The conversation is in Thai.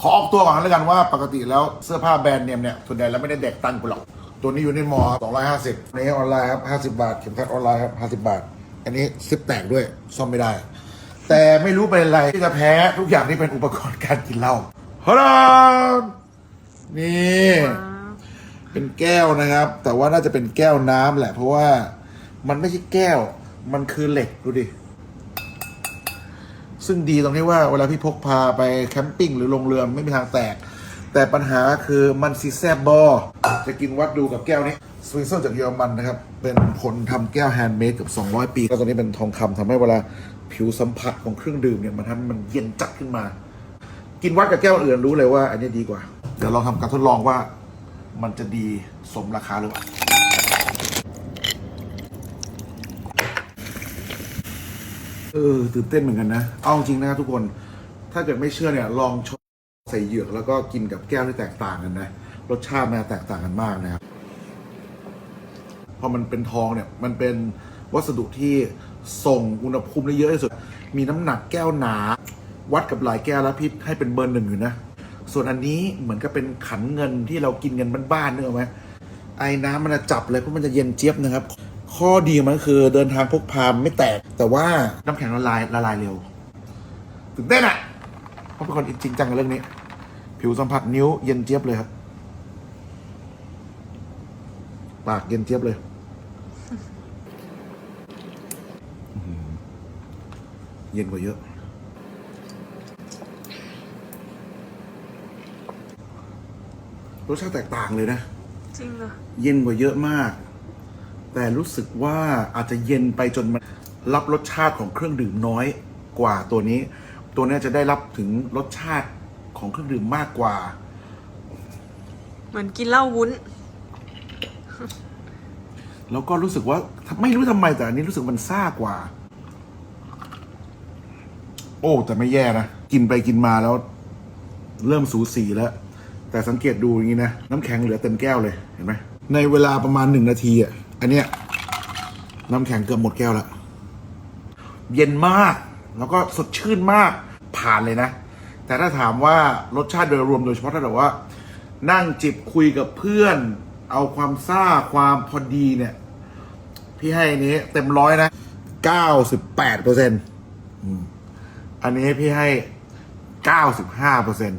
ขอออกตัวก่อนแล้วกันว่าปกติแล้วเสื้อผ้าแบรนด์เนมเนี่ยส่วนใหญ่แล้วไม่ได้แดกตังค์กูหรอก ตัวนี้อยู่ในมอ250อันนี้ออนไลน์ครับ 50 บาท เข็มขัดออนไลน์ครับ 50 บาท อันนี้ซิปแตกด้วยซ่อมไม่ได้ แต่ไม่รู้เป็นอะไรที่จะแพ้ทุกอย่างที่เป็นอุปกรณ์การกินเหล้าฮัลโหลนี่เป็นแก้วนะครับ แต่ว่าน่าจะเป็นแก้วน้ำแหละ เพราะว่ามันไม่ใช่แก้ว มันคือเหล็กดูดิ ซึ่งดีตรงที่ว่าเวลาพี่พกพาไปแคมปิ้งหรือลงเรือไม่มีทางแตก แต่ปัญหาคือมันซีแซบบอจะกินวัดดูกับแก้วนี้สวิงเซอร์จากเยอรมันนะครับ เป็นคนทำแก้วแฮนด์เมดเกับ 200 ปีแล้วตัวนี้เป็นทองคำทำให้เวลาผิวสัมผัสของเครื่องดื่มเนี่ยมันทำมันเย็นจัดขึ้นมา กินวัดกับแก้วอื่นรู้เลยว่า อันนี้ดีกว่า เดี๋ยวลองทำการทดลองว่ามันจะดีสมราคาหรือเปล่า เออตื่นเต้นเหมือนกันนะ เอาจริงนะทุกคน ถ้าเกิดไม่เชื่อเนี่ย ลองชงใส่เหยือกแล้วก็กินกับแก้วที่แตกต่างกันนะ รสชาติมันแตกต่างกันมากนะครับพอมันเป็นทองเนี่ย มันเป็นวัสดุที่ส่งอุณหภูมิได้เยอะที่สุด มีน้ำหนักแก้วหนา วัดกับหลายแก้วแล้วพี่ให้เป็นเบอร์หนึ่งอยู่นะ ส่วนอันนี้เหมือนกับเป็นขันเงินที่เรากินเงินบ้านๆเนอะไหมไอ้น้ำมันจะจับเลยเพราะมันจะเย็นเจี๊ยบนะครับ ข้อดีมันก็คือเดินทางพกพาไม่แตก แต่ว่าน้ำแข็งละลายละลายเร็วตื่นเต้นอะเพราะเป็นคนจริงจังกับเรื่องนี้ ผิวสัมผัสนิ้วเย็นเจี๊ยบเลยครับ ปากเย็นเจี๊ยบเลยอื้อหือเย็นกว่าเยอะ รสชาติแตกต่างเลยนะ จริงเหรอ เย็นกว่าเยอะมาก แต่รู้สึกว่าอาจจะเย็นไปจนมันรับรสชาติของเครื่องดื่มน้อยกว่าตัวนี้ ตัวนี้จะได้รับถึงรสชาติของเครื่องดื่มมากกว่า เหมือนกินเหล้าวุ้น แล้วก็รู้สึกว่าไม่รู้ทำไมแต่อันนี้รู้สึกมันซ่ากว่า โอ้แต่ไม่แย่นะ กินไปกินมาแล้ว เริ่มสูสีแล้ว แต่สังเกตดูอย่างนี้นะ น้ำแข็งเหลือเต็มแก้วเลยเห็นไหมในเวลาประมาณหนึ่งนาทีอะ อันเนี้ยน้ำแข็งเกือบหมดแก้วล้วเย็นมาก แล้วก็สดชื่นมากผ่านเลยนะ แต่ถ้าถามว่ารสชาติโดยรวมโดยเฉพาะถ้าแบบว่า นั่งจิบคุยกับเพื่อน เอาความซ่าความพอดีเนี่ย พี่ให้นี้เต็มร้อยนะ98เปอร์เซ็นต์อันนี้พี่ให้95เปอร์เซ็นต์